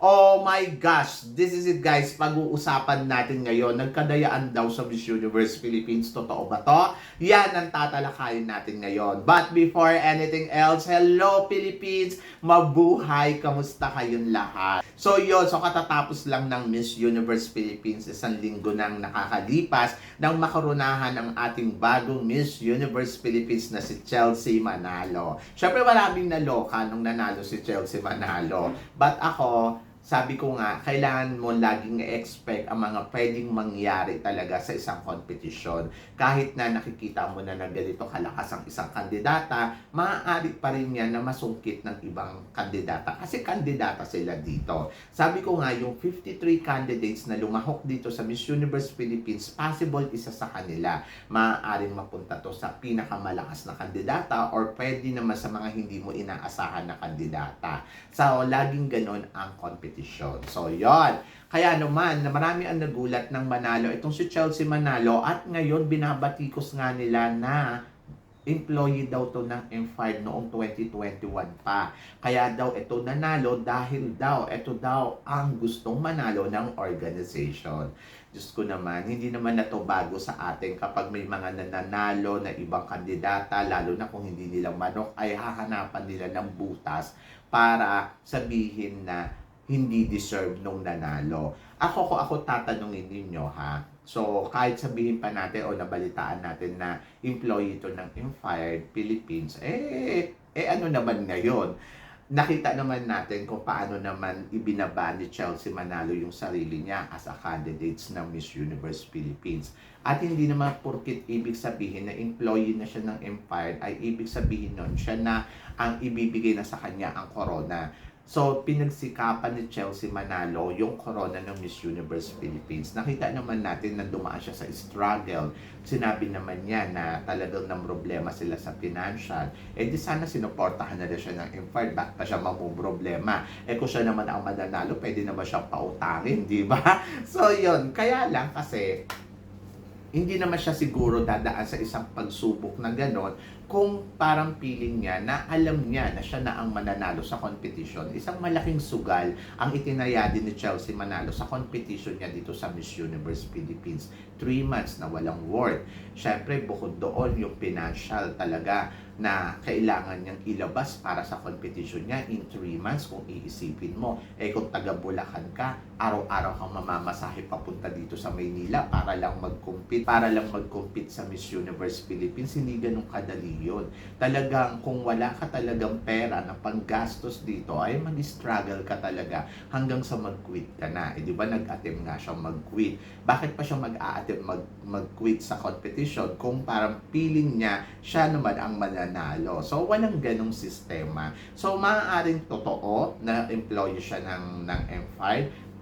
Oh my gosh! This is it guys, pag-uusapan natin ngayon. Nagkadayaan daw sa Miss Universe Philippines. Totoo ba to? Yan ang tatalakayin natin ngayon. But before anything else, hello Philippines! Mabuhay! Kamusta kayong lahat? So yun, so katatapos lang ng Miss Universe Philippines, isang linggo nang nakakalipas nang makarunahan ang ating bagong Miss Universe Philippines na si Chelsea Manalo. Siyempre maraming naloka nung nanalo si Chelsea Manalo. But ako, sabi ko nga, kailangan mo laging expect ang mga pwedeng mangyari talaga sa isang kompetisyon. Kahit na nakikita mo na na ganito kalakas ang isang kandidata, maaari pa rin yan na masungkit ng ibang kandidata. Kasi kandidata sila dito. Sabi ko nga, yung 53 candidates na lumahok dito sa Miss Universe Philippines, possible isa sa kanila. Maaaring mapunta to sa pinakamalakas na kandidata or pwede naman sa mga hindi mo inaasahan na kandidata. So, laging ganon ang competition. So, yon. Kaya naman, na marami ang nagulat ng Manalo. Itong si Chelsea Manalo at ngayon binabatikos nga nila na employee daw to ng M5 noong 2021 pa. Kaya daw ito nanalo dahil daw ito daw ang gustong manalo ng organization. Diyos ko naman, hindi naman na to bago sa atin kapag may mga nananalo na ibang kandidata, lalo na kung hindi nila manok, ay hahanapan nila ng butas para sabihin na hindi deserve nung nanalo. Ako ko ako tatanungin ninyo ha. So, kahit sabihin pa natin o nabalitaan natin na employee ito ng Inspired Philippines, eh, eh ano naman ngayon? Nakita naman natin kung paano naman ibinaba ni Chelsea Manalo yung sarili niya as a candidates ng Miss Universe Philippines. At hindi naman porkit ibig sabihin na employee na siya ng Empire ay ibig sabihin nun siya na ang ibibigay na sa kanya ang corona. So, pinagsikapan ni Chelsea Manalo yung corona ng Miss Universe Philippines. Nakita naman natin na dumaan siya sa struggle. Sinabi naman niya na talagang ng problema sila sa financial. Eh di sana sinuportahan na rin siya ng Empire. Bakit pa siya problema? Eh kung siya naman ang mananalo, pwede naman siyang pautangin, di ba? So, yun. Kaya lang kasi hindi naman siya siguro dadaan sa isang pagsubok na ganon kung parang feeling niya na alam niya na siya na ang mananalo sa competition. Isang malaking sugal ang itinaya din ni Chelsea Manalo sa competition niya dito sa Miss Universe Philippines. Three months na walang work. Siyempre, bukod doon yung financial talaga na kailangan niyang ilabas para sa competition niya in 3 months kung iisipin mo. Eh kung taga Bulacan ka, araw-araw kang mamamasahe papunta dito sa Maynila para lang mag-compete, para lang mag-compete sa Miss Universe Philippines, hindi ganun kadali yun. Talagang kung wala ka talagang pera na panggastos dito, ay mag-struggle ka talaga hanggang sa mag-quit ka na. Eh di ba nag-attempt nga siya mag-quit? Bakit pa siya mag-a-attempt mag- mag-quit sa competition kung parang feeling niya siya naman ang mananalo. So, walang ganong sistema. So, maaaring totoo na employee siya ng, ng M5,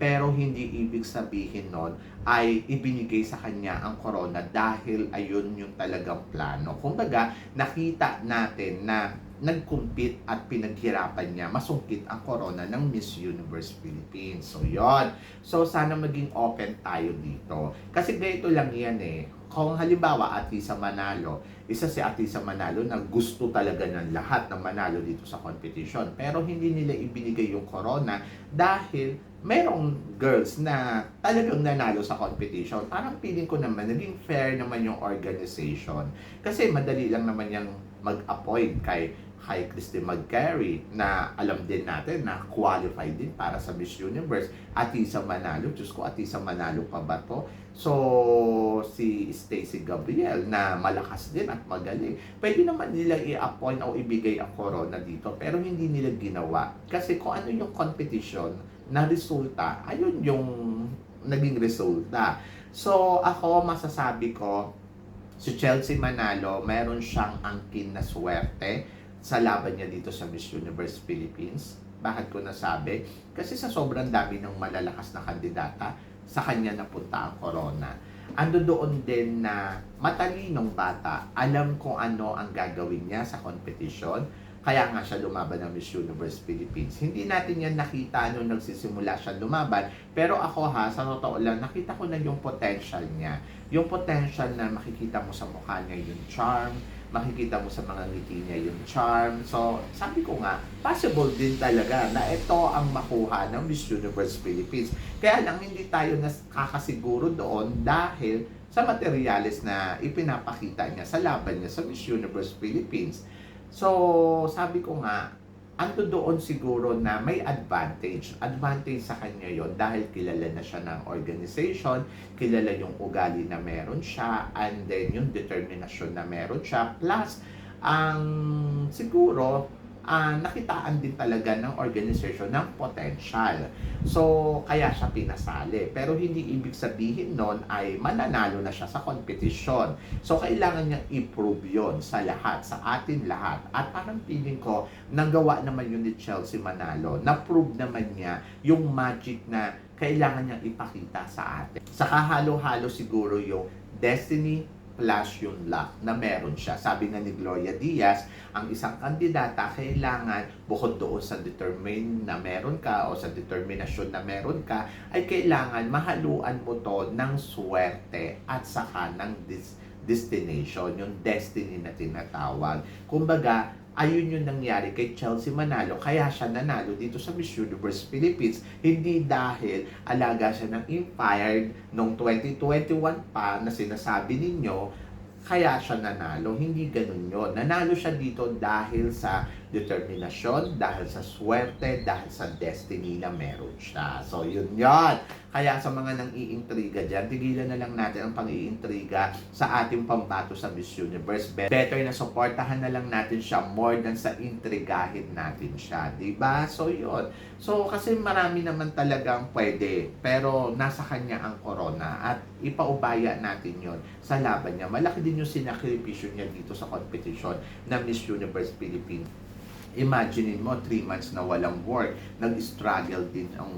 pero hindi ibig sabihin nun ay ibinigay sa kanya ang corona dahil ayun yung talagang plano. Kumbaga, nakita natin na nag-compete at pinaghirapan niya, masungkit ang corona ng Miss Universe Philippines. So, yon So, sana maging open tayo dito. Kasi ganito lang yan eh. Kung halimbawa, Atisa Manalo, isa si Atisa Manalo na gusto talaga ng lahat ng manalo dito sa competition. Pero hindi nila ibinigay yung corona dahil merong girls na talagang nanalo sa competition. Parang feeling ko naman, naging fair naman yung organization. Kasi madali lang naman yung mag-appoint kay kay Christy McGarry na alam din natin na qualified din para sa Miss Universe. Atisa Manalo, Diyos ko, Atisa Manalo pa ba to? So, si Stacy Gabriel na malakas din at magaling. Pwede naman nila i-appoint o ibigay ang corona dito pero hindi nila ginawa. Kasi kung ano yung competition na resulta, ayun yung naging resulta. So, ako masasabi ko, si Chelsea Manalo, meron siyang angkin na swerte sa laban niya dito sa Miss Universe Philippines. Bakit ko nasabi? Kasi sa sobrang dami ng malalakas na kandidata, sa kanya napunta ang corona. Ando doon din na matalinong bata, alam kung ano ang gagawin niya sa competition. Kaya nga siya lumaban ng Miss Universe Philippines. Hindi natin yan nakita nung nagsisimula siya lumaban. Pero ako ha, sa totoo lang, nakita ko na yung potential niya. Yung potential na makikita mo sa mukha niya yung charm, makikita mo sa mga ngiti niya yung charm. So, sabi ko nga, possible din talaga na ito ang makuha ng Miss Universe Philippines. Kaya lang hindi tayo nakakasiguro doon dahil sa materyales na ipinapakita niya sa laban niya sa Miss Universe Philippines. So, sabi ko nga, ando doon siguro na may advantage. Advantage sa kanya yon dahil kilala na siya ng organization, kilala yung ugali na meron siya, and then yung determinasyon na meron siya. Plus, ang siguro, ah, nakitaan din talaga ng organization ng potential. So, kaya siya pinasali. Pero hindi ibig sabihin nun ay mananalo na siya sa kompetisyon. So, kailangan niyang i-prove yun sa lahat, sa atin lahat. At parang feeling ko, nagawa naman yun ni Chelsea Manalo. Na-prove naman niya yung magic na kailangan niyang ipakita sa atin. Sa kahalo-halo siguro yung destiny plus yung luck na meron siya. Sabi nga ni Gloria Diaz, ang isang kandidata kailangan bukod doon sa determine na meron ka o sa determinasyon na meron ka, ay kailangan mahaluan mo to ng swerte at saka ng dis- destination, yung destiny na tinatawag. Kumbaga, ayun yung nangyari kay Chelsea Manalo, kaya siya nanalo dito sa Miss Universe Philippines. Hindi dahil alaga siya ng Empire noong 2021 pa na sinasabi ninyo, kaya siya nanalo. Hindi ganun yon. Nanalo siya dito dahil sa determinasyon, dahil sa swerte, dahil sa destiny na meron siya. So, yun yon. Kaya sa mga nang iintriga dyan, tigilan na lang natin ang pang-iintriga sa ating pambato sa Miss Universe. Be- Better na supportahan na lang natin siya more than sa intrigahin natin siya. ba So, yun. So, kasi marami naman talagang pwede. Pero nasa kanya ang corona at ipaubaya natin yon sa laban niya. Malaki din yung sinakripisyo niya dito sa competition na Miss Universe Philippines. Imaginein mo, 3 months na walang work, nag-struggle din ang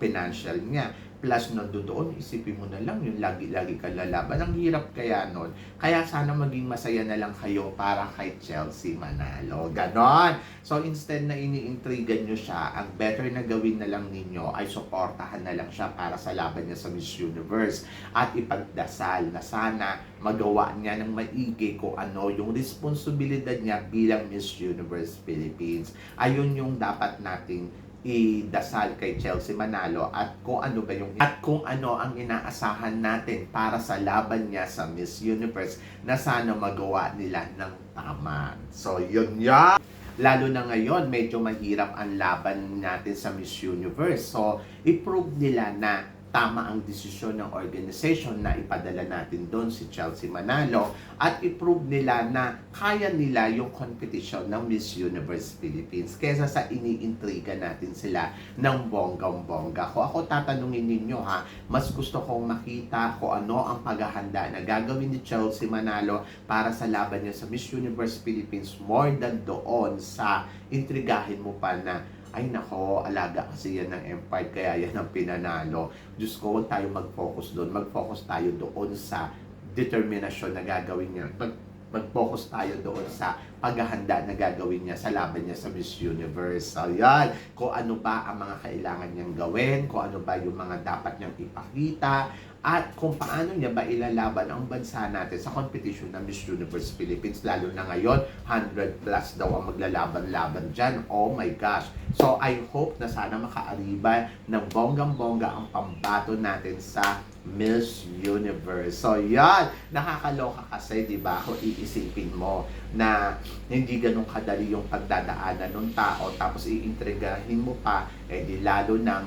financial niya. Plus, nando doon, isipin mo na lang, yung lagi-lagi ka lalaban. Ang hirap kaya nun. Kaya sana maging masaya na lang kayo para kay Chelsea manalo. Ganon! So, instead na iniintriga nyo siya, ang better na gawin na lang ninyo ay suportahan na lang siya para sa laban niya sa Miss Universe. At ipagdasal na sana magawa niya ng maigi kung ano yung responsibilidad niya bilang Miss Universe Philippines. Ayun yung dapat nating idasal kay Chelsea Manalo at kung ano ba yung at kung ano ang inaasahan natin para sa laban niya sa Miss Universe na sana magawa nila ng tama. So yun yan. Lalo na ngayon, medyo mahirap ang laban natin sa Miss Universe. So, i-prove nila na tama ang desisyon ng organization na ipadala natin doon si Chelsea Manalo at i-prove nila na kaya nila yung competition ng Miss Universe Philippines kesa sa iniintriga natin sila ng bonggang-bongga. Kung ako tatanungin ninyo ha, mas gusto kong makita kung ano ang paghahanda na gagawin ni Chelsea Manalo para sa laban niya sa Miss Universe Philippines more than doon sa intrigahin mo pa na ay nako, alaga kasi yan ng Empire, kaya yan ang pinanalo. Diyos ko, huwag tayo mag-focus doon. Mag-focus tayo doon sa determinasyon na gagawin niya. Mag mag-focus tayo doon sa paghahanda na gagawin niya sa laban niya sa Miss Universe. So, yan. Kung ano ba ang mga kailangan niyang gawin, kung ano ba yung mga dapat niyang ipakita, at kung paano niya ba ilalaban ang bansa natin sa competition ng Miss Universe Philippines lalo na ngayon 100 plus daw ang maglalaban-laban dyan oh my gosh so I hope na sana makaariba ng bonggang-bongga ang pambato natin sa Miss Universe. So, yan. Nakakaloka kasi, di ba? Kung iisipin mo na hindi ganun kadali yung pagdadaanan ng tao tapos iintrigahin mo pa, eh di lalo nang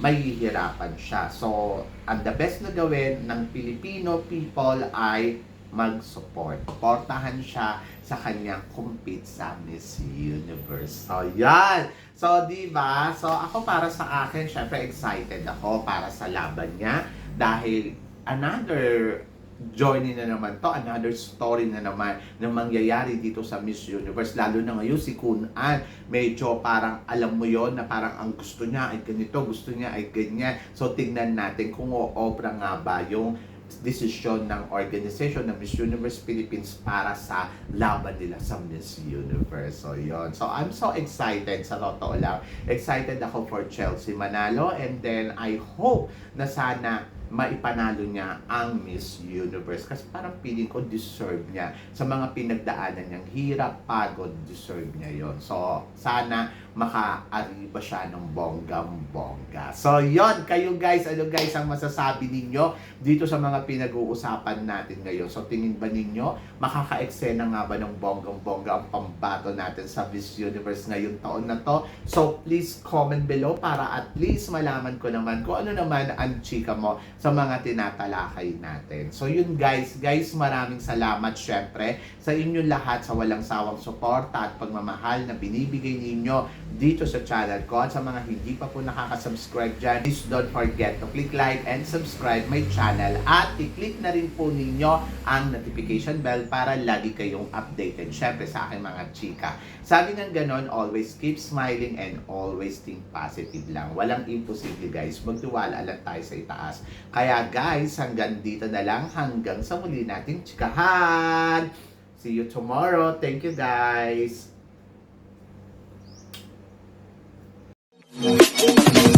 mahihirapan siya. So, ang the best na gawin ng Filipino people ay mag-support. Portahan siya sa kanyang compete sa Miss Universe. So, yan. So, di ba? So, ako para sa akin, syempre excited ako para sa laban niya dahil another journey na naman to, another story na naman na mangyayari dito sa Miss Universe. Lalo na ngayon si Kun An, medyo parang alam mo yon na parang ang gusto niya ay ganito, gusto niya ay ganyan. So tingnan natin kung o-obra nga ba yung desisyon ng organization ng Miss Universe Philippines para sa laban nila sa Miss Universe. So, yon. So, I'm so excited sa totoo lang. Excited ako for Chelsea Manalo and then I hope na sana maipanalo niya ang Miss Universe kasi parang feeling ko deserve niya sa mga pinagdaanan niyang hirap, pagod, deserve niya yon. So, sana maka-arriba siya ng bonggang-bongga. So, yon Kayo guys, ano guys ang masasabi ninyo dito sa mga pinag-uusapan natin ngayon? So, tingin ba ninyo makaka-eksena nga ba ng bonggang-bongga ang pambato natin sa Miss Universe ngayong taon na to? So, please comment below para at least malaman ko naman kung ano naman ang chika mo sa mga tinatalakay natin. So, yun guys. Guys, maraming salamat syempre sa inyong lahat sa walang sawang suporta at pagmamahal na binibigay ninyo dito sa channel ko. At sa mga hindi pa po nakaka-subscribe dyan, please don't forget to click like and subscribe my channel. At i-click na rin po ninyo ang notification bell para lagi kayong updated. Syempre sa aking mga chika. Sabi ng ganon, always keep smiling and always think positive lang. Walang imposible guys. Magtiwala lang tayo sa itaas. Kaya guys, hanggang dito na lang. Hanggang sa muli nating chikahan. See you tomorrow. Thank you guys. Thank you.